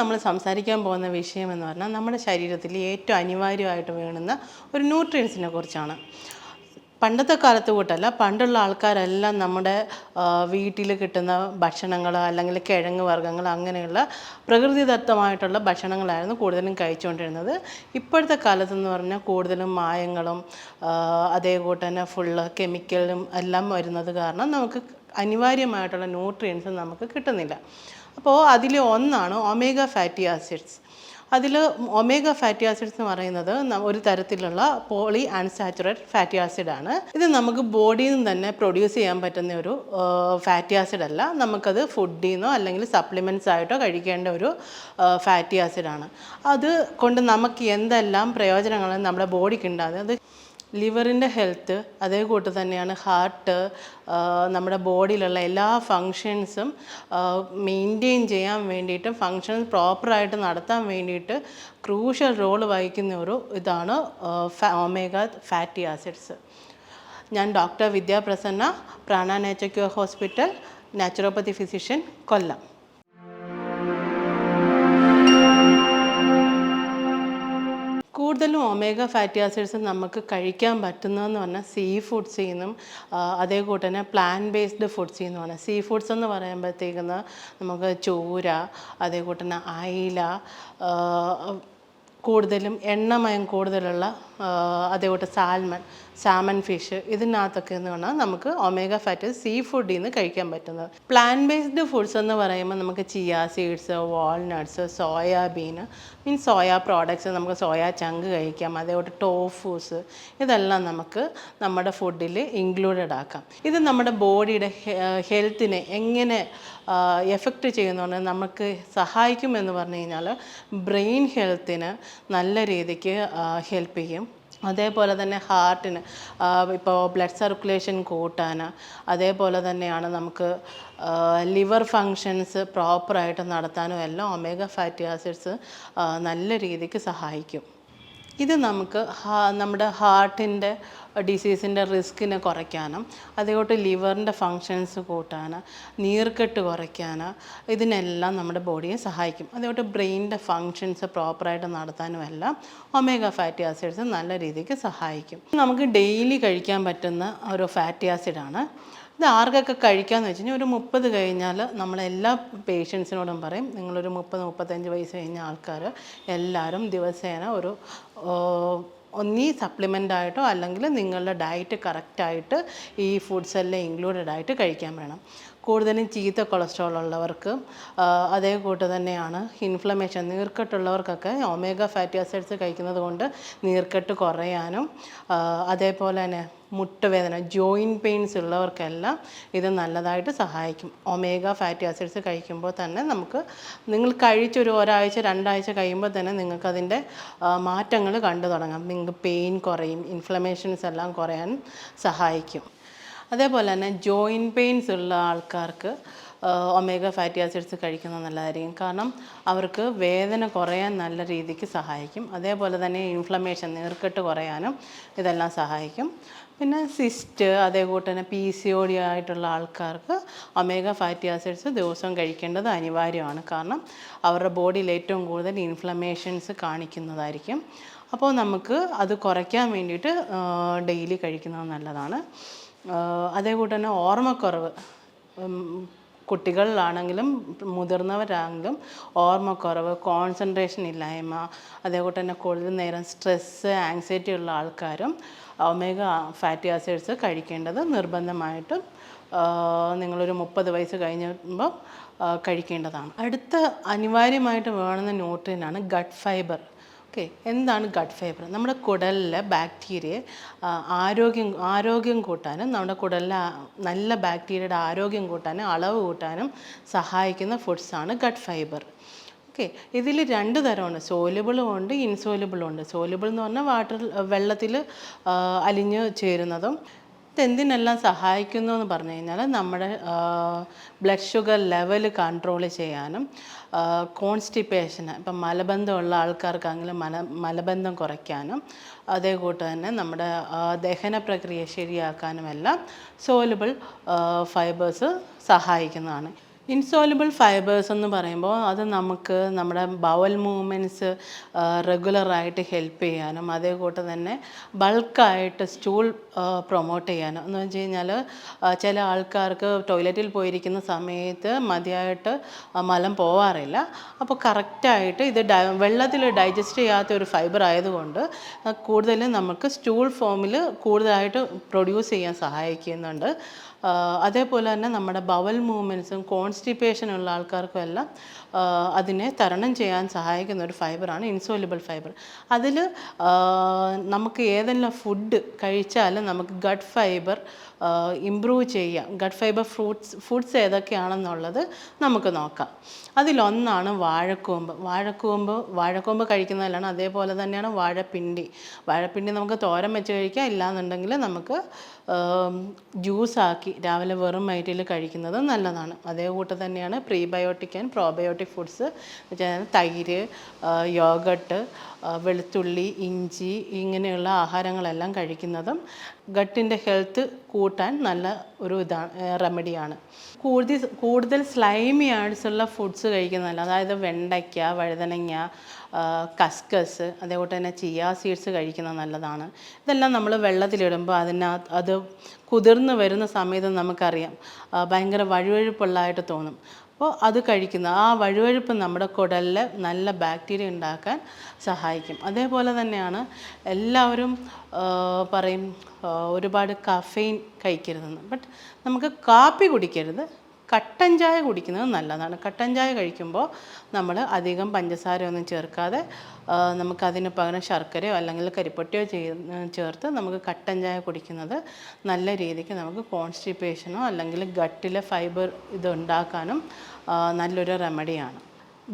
നമ്മൾ സംസാരിക്കാൻ പോകുന്ന വിഷയം എന്ന് പറഞ്ഞാൽ നമ്മുടെ ശരീരത്തിൽ ഏറ്റവും അനിവാര്യമായിട്ട് വേണ്ടുന്ന ഒരു ന്യൂട്രിയൻസിനെ കുറിച്ചാണ്. പണ്ടത്തെ കാലത്ത് കൂട്ടല്ല പണ്ടുള്ള ആൾക്കാരെല്ലാം നമ്മുടെ വീട്ടിൽ കിട്ടുന്ന ഭക്ഷണങ്ങൾ അല്ലെങ്കിൽ കിഴങ്ങ് വർഗങ്ങൾ അങ്ങനെയുള്ള പ്രകൃതിദത്തമായിട്ടുള്ള ഭക്ഷണങ്ങളായിരുന്നു കൂടുതലും കഴിച്ചുകൊണ്ടിരുന്നത്. ഇപ്പോഴത്തെ കാലത്തെന്ന് പറഞ്ഞാൽ കൂടുതലും മായങ്ങളും അതേ കൂട്ട് തന്നെ ഫുള്ള് കെമിക്കലും എല്ലാം വരുന്നത് കാരണം നമുക്ക് അനിവാര്യമായിട്ടുള്ള ന്യൂട്രിയൻസ് നമുക്ക് കിട്ടുന്നില്ല. അപ്പോൾ അതിൽ ഒന്നാണ് ഒമേഗ ഫാറ്റി ആസിഡ്സ് അതിൽ ഒമേഗ ഫാറ്റി ആസിഡ്സ് എന്ന് പറയുന്നത് ഒരു തരത്തിലുള്ള പോളി അൺസാച്ചുറേറ്റ് ഫാറ്റി ആസിഡാണ് ഇത് നമുക്ക് ബോഡിയിൽ നിന്ന് തന്നെ പ്രൊഡ്യൂസ് ചെയ്യാൻ പറ്റുന്ന ഒരു ഫാറ്റി ആസിഡ് അല്ല. നമുക്കത് ഫുഡിൽ നിന്നോ അല്ലെങ്കിൽ സപ്ലിമെന്റ്സ് ആയിട്ടോ കഴിക്കേണ്ട ഒരു ഫാറ്റി ആസിഡാണ് അത് കൊണ്ട് നമുക്ക് എന്തെല്ലാം പ്രയോജനങ്ങളാണ് നമ്മുടെ ബോഡിക്ക് ഉണ്ടാകുന്നത് അത് ലിവറിന്റെ ഹെൽത്ത് അതേ കൂട്ട് തന്നെയാണ്. ഹാർട്ട് നമ്മുടെ ബോഡിയിലുള്ള എല്ലാ ഫങ്ഷൻസും മെയിന്റെയിൻ ചെയ്യാൻ വേണ്ടിയിട്ട് ഫങ്ഷൻസ് പ്രോപ്പറായിട്ട് നടത്താൻ വേണ്ടിയിട്ട് ക്രൂഷ്യൽ റോൾ വഹിക്കുന്ന ഒരു ഇതാണ് ഒമേഗ ഫാറ്റി ആസിഡ്സ്. ഞാൻ doctor Vidyaprasanna Prana nature hospital naturopathy physician Kollam. കൂടുതലും ഒമേഗ ഫാറ്റി ആസിഡ്സ് നമുക്ക് കഴിക്കാൻ പറ്റുന്നതെന്ന് പറഞ്ഞാൽ സീ ഫുഡ്സിൽ നിന്നും അതേ കൂട്ട് തന്നെ പ്ലാൻ ബേസ്ഡ് ഫുഡ്സിൽ നിന്നുമാണ് സീ ഫുഡ്സ് എന്ന് പറയുമ്പോഴത്തേക്കുന്ന നമുക്ക് ചൂര അതേ കൂട്ട് തന്നെ അയില കൂടുതലും എണ്ണമയം കൂടുതലുള്ള അതേ അതേകൂട്ട് സാൽമൺ സാമൺ ഫിഷ് ഇതിനകത്തൊക്കെ എന്ന് പറഞ്ഞാൽ നമുക്ക് ഒമേഗ ഫാറ്റ് സീ ഫുഡിൽ നിന്ന് കഴിക്കാൻ പറ്റുന്നത്. പ്ലാൻ ബേസ്ഡ് ഫുഡ്സ് എന്ന് പറയുമ്പോൾ നമുക്ക് chia seeds walnuts soyabean means soya products നമുക്ക് സോയ ചങ്ക് കഴിക്കാം. അതേപോലെ ടോഫൂസ് ഇതെല്ലാം നമുക്ക് നമ്മുടെ ഫുഡിൽ ഇൻക്ലൂഡഡ് ആക്കാം. ഇത് നമ്മുടെ ബോഡിയുടെ ഹെൽത്തിനെ എങ്ങനെ എഫക്റ്റ് ചെയ്യുന്നതുകൊണ്ട് നമുക്ക് സഹായിക്കുമെന്ന് പറഞ്ഞു കഴിഞ്ഞാൽ ബ്രെയിൻ ഹെൽത്തിന് നല്ല രീതിക്ക് ഹെൽപ്പ് ചെയ്യും. അതേപോലെ തന്നെ ഹാർട്ടിന് ഇപ്പോൾ ബ്ലഡ് സർക്കുലേഷൻ കൂട്ടാൻ അതേപോലെ തന്നെയാണ് നമുക്ക് ലിവർ ഫങ്ഷൻസ് പ്രോപ്പറായിട്ട് നടത്താനും എല്ലാം ഒമേഗ ഫാറ്റി ആസിഡ്സ് നല്ല രീതിക്ക് സഹായിക്കും. ഇത് നമുക്ക് നമ്മുടെ ഹാർട്ടിന്റെ ഡിസീസിന്റെ റിസ്കിനെ കുറയ്ക്കാനും അതേപോലെ ലിവറിന്റെ ഫങ്ഷൻസ് കൂട്ടാൻ നീർക്കെട്ട് കുറയ്ക്കാൻ ഇതിനെല്ലാം നമ്മുടെ ബോഡിയെ സഹായിക്കും. അതേപോലെ ബ്രെയിനിന്റെ ഫങ്ഷൻസ് പ്രോപ്പറായിട്ട് നടത്താനും എല്ലാം ഒമേഗ ഫാറ്റി ആസിഡ്സ് നല്ല രീതിക്ക് സഹായിക്കും. നമുക്ക് ഡെയിലി കഴിക്കാൻ പറ്റുന്ന ഒരു ഫാറ്റി ആസിഡാണ് ഇത് ആർക്കൊക്കെ കഴിക്കാമെന്ന് വെച്ച് കഴിഞ്ഞാൽ ഒരു മുപ്പത് കഴിഞ്ഞാൽ നമ്മളെല്ലാ പേഷ്യൻസിനോടും പറയും. നിങ്ങളൊരു മുപ്പത് മുപ്പത്തഞ്ച് വയസ്സ് കഴിഞ്ഞ ആൾക്കാർ എല്ലാവരും ദിവസേന ഒരു ഒന്നീ സപ്ലിമെന്റ് ആയിട്ടോ അല്ലെങ്കിൽ നിങ്ങളുടെ ഡയറ്റ് കറക്റ്റായിട്ട് ഈ ഫുഡ്സ് എല്ലാം ഇൻക്ലൂഡഡ് ആയിട്ട് കഴിക്കാൻ വേണം കൂടുതലും ചീത്ത കൊളസ്ട്രോൾ ഉള്ളവർക്ക് അതേ കൂട്ട് തന്നെയാണ് ഇൻഫ്ലമേഷൻ നീർക്കെട്ടുള്ളവർക്കൊക്കെ ഒമേഗ ഫാറ്റി ആസിഡ്സ് കഴിക്കുന്നത് കൊണ്ട് നീർക്കെട്ട് കുറയാനും അതേപോലെ തന്നെ മുട്ടുവേദന ജോയിന്റ് പെയിൻസ് ഉള്ളവർക്കെല്ലാം ഇത് നല്ലതായിട്ട് സഹായിക്കും. ഒമേഗ ഫാറ്റി ആസിഡ്സ് കഴിക്കുമ്പോൾ തന്നെ നമുക്ക് നിങ്ങൾ കഴിച്ചൊരു ഒരാഴ്ച രണ്ടാഴ്ച കഴിയുമ്പോൾ തന്നെ നിങ്ങൾക്കതിന്റെ മാറ്റങ്ങൾ കണ്ടു തുടങ്ങാം. നിങ്ങൾക്ക് പെയിൻ കുറയും ഇൻഫ്ലമേഷൻസ് എല്ലാം കുറയാൻ സഹായിക്കും. അതേപോലെ തന്നെ ജോയിന്റ് പെയിൻസ് ഉള്ള ആൾക്കാർക്ക് ഒമേഗ ഫാറ്റി ആസിഡ്സ് കഴിക്കുന്നത് നല്ലതായിരിക്കും. കാരണം അവർക്ക് വേദന കുറയാൻ നല്ല രീതിക്ക് സഹായിക്കും. അതേപോലെ തന്നെ ഇൻഫ്ലമേഷൻ നീർക്കെട്ട് കുറയാനും ഇതെല്ലാം സഹായിക്കും. പിന്നെ സിസ്റ്റ് അതേകൂട്ട് തന്നെ പി സി ഒ ഡി ആയിട്ടുള്ള ആൾക്കാർക്ക് ഒമേഗ ഫാറ്റി ആസിഡ്സ് ദിവസവും കഴിക്കേണ്ടത് അനിവാര്യമാണ്. കാരണം അവരുടെ ബോഡിയിൽ ഏറ്റവും കൂടുതൽ ഇൻഫ്ലമേഷൻസ് കാണിക്കുന്നതായിരിക്കും. അപ്പോൾ നമുക്ക് അത് കുറയ്ക്കാൻ വേണ്ടിയിട്ട് ഡെയിലി കഴിക്കുന്നത് നല്ലതാണ്. ആഹ് അതേ കൂട്ട് തന്നെ ഓർമ്മക്കുറവ്. കുട്ടികളിലാണെങ്കിലും മുതിർന്നവരാണെങ്കിലും ഓർമ്മക്കുറവ് കോൺസെൻട്രേഷൻ ഇല്ലായ്മ അതേപോലെ തന്നെ കൂടുതൽ നേരം സ്ട്രെസ്സ് ആങ്സൈറ്റി ഉള്ള ആൾക്കാരും ഒമേഗ ഫാറ്റി ആസിഡ്സ് കഴിക്കേണ്ടത് നിർബന്ധമായിട്ടും നിങ്ങളൊരു മുപ്പത് വയസ്സ് കഴിഞ്ഞുമ്പോൾ കഴിക്കേണ്ടതാണ്. അടുത്ത അനിവാര്യമായിട്ട് വേണമെന്ന ന്യൂട്രിയനാണ് ഗട്ട് ഫൈബർ ഓക്കെ. എന്താണ് ഗട്ട് ഫൈബർ? നമ്മുടെ കുടലിലെ ബാക്ടീരിയ ആരോഗ്യം ആരോഗ്യം കൂട്ടാനും നമ്മുടെ കുടലിലെ നല്ല ബാക്ടീരിയയുടെ ആരോഗ്യം കൂട്ടാനും അളവ് കൂട്ടാനും സഹായിക്കുന്ന ഫുഡ്സാണ് ഗട്ട് ഫൈബർ. ഓക്കെ. ഇതിൽ രണ്ട് തരമുണ്ട്. സോലുബിളും ഉണ്ട് ഇൻസോലുബിളും ഉണ്ട്. സോലുബിൾ എന്ന് പറഞ്ഞാൽ വാട്ടർ വെള്ളത്തിൽ അലിഞ്ഞ് ചേരുന്നതും ഇതെന്തിനെല്ലാം സഹായിക്കുന്നു എന്ന് പറഞ്ഞു കഴിഞ്ഞാൽ നമ്മുടെ ബ്ലഡ് ഷുഗർ ലെവൽ കൺട്രോൾ ചെയ്യാനും കോൺസ്റ്റിപ്പേഷന് ഇപ്പം മലബന്ധമുള്ള ആൾക്കാർക്കാണെങ്കിലും മല മലബന്ധം കുറയ്ക്കാനും അതേകൂട്ട് തന്നെ നമ്മുടെ ദഹന പ്രക്രിയ ശരിയാക്കാനുമെല്ലാം സോലബിൾ ഫൈബേഴ്സ് സഹായിക്കുന്നതാണ്. ഇൻസോലബിൾ ഫൈബേഴ്സ് എന്ന് പറയുമ്പോൾ അത് നമുക്ക് നമ്മുടെ ബവൽ മൂവ്മെന്റ്സ് റെഗുലറായിട്ട് ഹെൽപ്പ് ചെയ്യാനും അതേ കൂട്ട് തന്നെ ബൾക്കായിട്ട് സ്റ്റൂൾ പ്രൊമോട്ട് ചെയ്യാനും. എന്ന് വെച്ച് കഴിഞ്ഞാൽ ചില ആൾക്കാർക്ക് ടോയ്ലറ്റിൽ പോയിരിക്കുന്ന സമയത്ത് മതിയായിട്ട് മലം പോവാറില്ല. അപ്പോൾ കറക്റ്റായിട്ട് ഇത് ഡ വെള്ളത്തിൽ ഡൈജസ്റ്റ് ചെയ്യാത്ത ഒരു ഫൈബർ ആയതുകൊണ്ട് കൂടുതലും നമുക്ക് സ്റ്റൂൾ ഫോമിൽ കൂടുതലായിട്ട് പ്രൊഡ്യൂസ് ചെയ്യാൻ സഹായിക്കുന്നുണ്ട്. അതേപോലെ തന്നെ നമ്മുടെ ബവൽ മൂവ്മെന്റ്സും കോൺസ്റ്റിപ്പേഷൻ ഉള്ള ആൾക്കാർക്കും എല്ലാം അതിനെ തരണം ചെയ്യാൻ സഹായിക്കുന്ന ഒരു ഫൈബറാണ് ഇൻസോലിബിൾ ഫൈബർ. അതിൽ നമുക്ക് ഏതെല്ലാം ഫുഡ് കഴിച്ചാലും നമുക്ക് ഗട്ട് ഫൈബർ ഇമ്പ്രൂവ് ചെയ്യാം. ഗട്ട് ഫൈബർ ഫ്രൂട്ട്സ് ഫുഡ്സ് ഏതൊക്കെയാണെന്നുള്ളത് നമുക്ക് നോക്കാം. അതിലൊന്നാണ് വാഴക്കൂമ്പ്. വാഴക്കൂമ്പ് വാഴക്കൂമ്പ് കഴിക്കുന്നതിലാണ് അതേപോലെ തന്നെയാണ് വാഴപ്പിണ്ടി. വാഴപ്പിണ്ടി നമുക്ക് തോരൻ വെച്ച് കഴിക്കാം. ഇല്ലാന്നുണ്ടെങ്കിൽ നമുക്ക് ജ്യൂസാക്കി രാവിലെ വെറും വയറ്റിൽ കഴിക്കുന്നത് നല്ലതാണ്. അതേ കൂട്ട് തന്നെയാണ് പ്രീബയോട്ടിക് ആൻഡ് പ്രോബയോട്ടിക് ഫുഡ്സ്. തൈര് യോഗട്ട് വെളുത്തുള്ളി ഇഞ്ചി ഇങ്ങനെയുള്ള ആഹാരങ്ങളെല്ലാം കഴിക്കുന്നതും ഗട്ടിന്റെ ഹെൽത്ത് കൂട്ടാൻ നല്ല ഒരു ഇതാണ് റെമഡിയാണ് കൂടുതൽ കൂടുതൽ സ്ലൈമി ആയിട്ടുള്ള ഫുഡ്സ് കഴിക്കുന്നതല്ല അതായത് വെണ്ടയ്ക്ക വഴുതനങ്ങ കസ്കസ് അതേപോലെ തന്നെ ചിയ സീഡ്സ് കഴിക്കുന്നത് നല്ലതാണ്. ഇതെല്ലാം നമ്മൾ വെള്ളത്തിലിടുമ്പോൾ അതിനകത്ത് അത് കുതിർന്ന് വരുന്ന സമയത്ത് നമുക്കറിയാം. ഭയങ്കര വഴുവഴുപ്പുള്ളതായിട്ട് തോന്നും. അപ്പോൾ അത് കഴിക്കുന്ന ആ വഴുവഴുപ്പ് നമ്മുടെ കുടലിൽ നല്ല ബാക്ടീരിയ ഉണ്ടാക്കാൻ സഹായിക്കും. അതേപോലെ തന്നെയാണ് എല്ലാവരും പറയും ഒരുപാട് കഫെയിൻ കഴിക്കരുതെന്ന്. ബട്ട് നമുക്ക് കാപ്പി കുടിക്കരുത്. കട്ടൻ ചായ കുടിക്കുന്നത് നല്ലതാണ്. കട്ടൻ ചായ കഴിക്കുമ്പോൾ നമ്മൾ അധികം പഞ്ചസാര ഒന്നും ചേർക്കാതെ നമുക്ക് നമുക്കതിന് പകരം ശർക്കരയോ അല്ലെങ്കിൽ കരിപ്പട്ടിയോ ചേർത്ത് നമുക്ക് കട്ടൻ ചായ കുടിക്കുന്നത് നല്ല രീതിക്ക് നമുക്ക് കോൺസ്റ്റിപ്പേഷനോ അല്ലെങ്കിൽ ഗട്ടിലെ ഫൈബർ ഇത് ഉണ്ടാക്കാനും നല്ലൊരു റെമഡിയാണ്.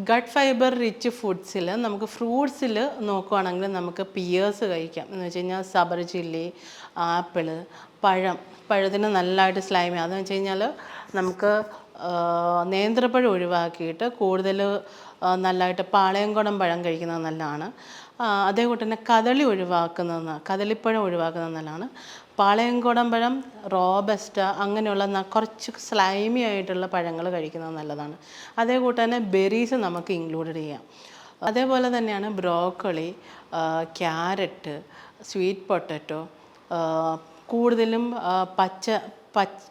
ഗട്ട് ഫൈബർ റിച്ച് ഫുഡ്സിൽ നമുക്ക് ഫ്രൂട്ട്സിൽ നോക്കുവാണെങ്കിൽ നമുക്ക് പിയേഴ്സ് കഴിക്കാം. എന്ന് വെച്ച് കഴിഞ്ഞാൽ സബർ ചില്ലി ആപ്പിൾ പഴം. പഴത്തിന് നല്ലതായിട്ട് സ്ലൈമി അതെന്ന് വെച്ച് കഴിഞ്ഞാൽ നമുക്ക് നേന്ത്രപ്പഴം ഒഴിവാക്കിയിട്ട് കൂടുതൽ നല്ലതായിട്ട് പാളയംകുടം പഴം കഴിക്കുന്നത് നല്ലതാണ്. അതേപോലെ തന്നെ കദളി ഒഴിവാക്കുന്നത് കദളിപ്പഴം ഒഴിവാക്കുന്നത് നല്ലതാണ്. പാളയംകുടം പഴം റോബസ്റ്റ അങ്ങനെയുള്ള കുറച്ച് സ്ലൈമി ആയിട്ടുള്ള പഴങ്ങൾ കഴിക്കുന്നത് നല്ലതാണ്. അതേ കൂട്ട് തന്നെ ബെറീസ് നമുക്ക് ഇൻക്ലൂഡ് ചെയ്യാം. അതേപോലെ തന്നെയാണ് ബ്രോക്കോളി ക്യാരറ്റ് സ്വീറ്റ് പൊട്ടറ്റോ കൂടുതലും പച്ച പച്ച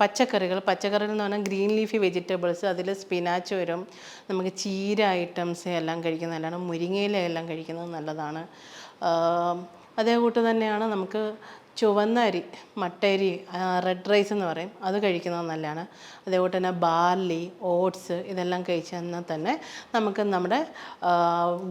പച്ചക്കറികൾ. പച്ചക്കറികൾ എന്ന് പറഞ്ഞാൽ ഗ്രീൻ ലീഫി വെജിറ്റബിൾസ് അതിൽ സ്പിനാച്ച് വരും. നമുക്ക് ചീര ഐറ്റംസ് എല്ലാം കഴിക്കുന്നത് നല്ലതാണ്. മുരിങ്ങയില എല്ലാം കഴിക്കുന്നത് നല്ലതാണ്. അതേ കൂട്ട് തന്നെയാണ് നമുക്ക് ചുവന്ന അരി മട്ടരി റെഡ് റൈസ് എന്ന് പറയും. അത് കഴിക്കുന്നത് നല്ലതാണ്. അതേപോലെ തന്നെ ബാർലി ഓട്സ് ഇതെല്ലാം കഴിച്ചെന്നാൽ തന്നെ നമുക്ക് നമ്മുടെ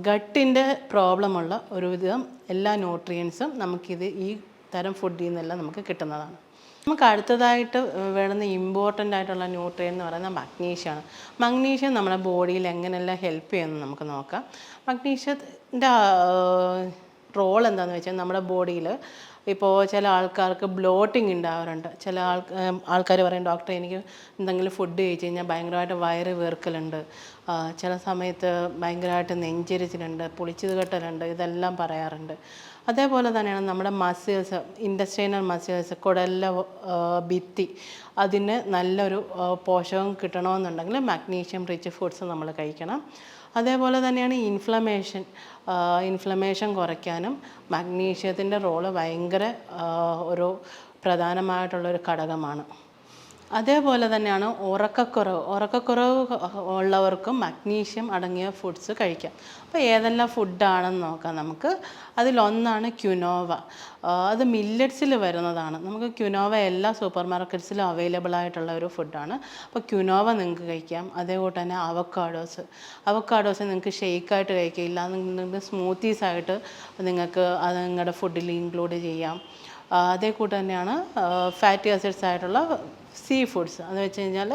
ഗട്ടിന്റെ പ്രോബ്ലമുള്ള ഒരുവിധം എല്ലാ ന്യൂട്രിയൻസും നമുക്കിത് ഈ തരം ഫുഡിൽ നിന്നെല്ലാം നമുക്ക് കിട്ടുന്നതാണ്. നമുക്ക് അടുത്തതായിട്ട് വേണ്ടുന്ന ഇമ്പോർട്ടന്റ് ആയിട്ടുള്ള ന്യൂട്രിയൻ എന്ന് പറയുന്നത് മഗ്നീഷ്യമാണ് മഗ്നീഷ്യം നമ്മുടെ ബോഡിയിൽ എങ്ങനെയെല്ലാം ഹെൽപ്പ് ചെയ്യുമെന്ന് നമുക്ക് നോക്കാം. മഗ്നീഷ്യത്തിന്റെ റോൾ എന്താണെന്ന് വെച്ചാൽ നമ്മുടെ ബോഡിയിൽ ഇപ്പോൾ ചില ആൾക്കാർക്ക് ബ്ലോട്ടിങ് ഉണ്ടാവാറുണ്ട് ചില ആൾ ആൾക്കാർ പറയും ഡോക്ടർ എനിക്ക് എന്തെങ്കിലും ഫുഡ് കഴിച്ച് കഴിഞ്ഞാൽ ഭയങ്കരമായിട്ട് വയറ് വീർക്കലുണ്ട്. ചില സമയത്ത് ഭയങ്കരമായിട്ട് നെഞ്ചരിച്ചിലുണ്ട് പുളിച്ചത് കെട്ടലുണ്ട് ഇതെല്ലാം പറയാറുണ്ട്. അതേപോലെ തന്നെയാണ് നമ്മുടെ മസിൽസ് ഇൻഡസ്ട്രീനൽ മസിൽസ് കുടലിലെ ഭിത്തി അതിന് നല്ലൊരു പോഷകം കിട്ടണമെന്നുണ്ടെങ്കിൽ മാഗ്നീഷ്യം റിച്ച് ഫുഡ്സ് നമ്മൾ കഴിക്കണം. അതേപോലെ തന്നെയാണ് ഇൻഫ്ലമേഷൻ ഇൻഫ്ലമേഷൻ കുറയ്ക്കാനും മഗ്നീഷ്യത്തിന്റെ റോൾ ഭയങ്കര ഒരു പ്രധാനമായിട്ടുള്ളൊരു ഘടകമാണ്. അതേപോലെ തന്നെയാണ് ഉറക്കക്കുറവ്. ഉറക്കക്കുറവ് ഉള്ളവർക്കും മഗ്നീഷ്യം അടങ്ങിയ ഫുഡ്സ് കഴിക്കാം. അപ്പോൾ ഏതെല്ലാം ഫുഡാണെന്ന് നോക്കാം നമുക്ക്. അതിലൊന്നാണ് ക്യുനോവ അത് മില്ലറ്റ്സിൽ വരുന്നതാണ്. നമുക്ക് ക്യുനോവ എല്ലാ സൂപ്പർ മാർക്കറ്റ്സിലും അവൈലബിൾ ആയിട്ടുള്ള ഒരു ഫുഡാണ് അപ്പോൾ ക്യുനോവ നിങ്ങൾക്ക് കഴിക്കാം. അതേപോലെ തന്നെ അവക്കാഡോസ് അവക്കാഡോസ് നിങ്ങൾക്ക് ഷെയ്ക്കായിട്ട് കഴിക്കാം ഇല്ലാന്നുണ്ടെങ്കിൽ സ്മൂത്തീസ് ആയിട്ട് നിങ്ങൾക്ക് അത് നിങ്ങളുടെ ഫുഡിൽ ഇൻക്ലൂഡ് ചെയ്യാം. അതേ കൂട്ട് തന്നെയാണ് ഫാറ്റി ആസിഡ്സ് ആയിട്ടുള്ള സീ ഫുഡ്സ് എന്ന് വെച്ച് കഴിഞ്ഞാൽ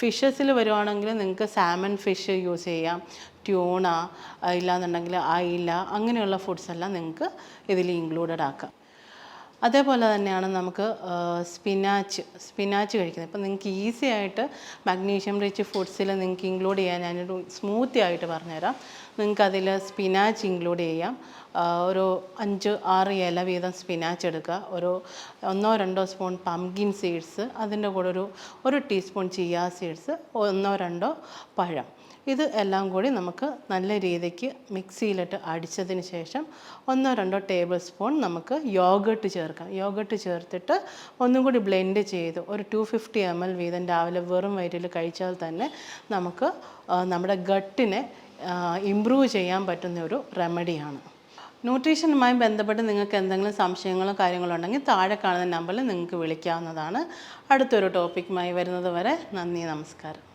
ഫിഷസിൽ വരുവാണെങ്കിൽ നിങ്ങൾക്ക് സാമൺ ഫിഷ് യൂസ് ചെയ്യാം. ട്യൂണ ഇല്ലാന്നുണ്ടെങ്കിൽ അയില അങ്ങനെയുള്ള ഫുഡ്സ് എല്ലാം നിങ്ങൾക്ക് ഇതിൽ ഇൻക്ലൂഡഡ് ആക്കാം. അതേപോലെ തന്നെയാണ് നമുക്ക് സ്പിനാച്ച് സ്പിനാച്ച് കഴിക്കുന്നത്. ഇപ്പം നിങ്ങൾക്ക് ഈസി ആയിട്ട് മഗ്നീഷ്യം റിച്ച് ഫുഡ്സിൽ നിങ്ങൾക്ക് ഇൻക്ലൂഡ് ചെയ്യാൻ ഞാനൊരു സ്മൂത്തി ആയിട്ട് പറഞ്ഞുതരാം. നിങ്ങൾക്ക് അതിൽ സ്പിനാച്ച് ഇൻക്ലൂഡ് ചെയ്യാം. ഒരു അഞ്ച് ആറ് ഇല വീതം സ്പിനാച്ച് എടുക്കുക. ഒരു ഒന്നോ രണ്ടോ സ്പൂൺ പംകിൻ സീഡ്സ് അതിന്റെ കൂടെ ഒരു ഒരു ടീസ്പൂൺ ചിയ സീഡ്സ് ഒന്നോ രണ്ടോ പഴം. ഇത് എല്ലാം കൂടി നമുക്ക് നല്ല രീതിക്ക് മിക്സിയിലിട്ട് അടിച്ചതിന് ശേഷം ഒന്നോ രണ്ടോ ടേബിൾ സ്പൂൺ നമുക്ക് യോഗട്ട് ചേർക്കാം. യോഗട്ട് ചേർത്തിട്ട് ഒന്നും കൂടി ബ്ലെൻഡ് ചെയ്ത് ഒരു ടു ഫിഫ്റ്റി എം എൽ വീതം രാവിലെ വെറും വയറ്റിൽ കഴിച്ചാൽ തന്നെ നമുക്ക് നമ്മുടെ ഗട്ടിനെ ഇമ്പ്രൂവ് ചെയ്യാൻ പറ്റുന്ന ഒരു റെമഡിയാണ് ന്യൂട്രീഷനുമായി ബന്ധപ്പെട്ട് നിങ്ങൾക്ക് എന്തെങ്കിലും സംശയങ്ങളോ കാര്യങ്ങളോ ഉണ്ടെങ്കിൽ താഴെ കാണുന്ന നമ്പറിൽ നിങ്ങൾക്ക് വിളിക്കാവുന്നതാണ്. അടുത്തൊരു ടോപ്പിക്കുമായി വരുന്നത് വരെ നന്ദി നമസ്കാരം.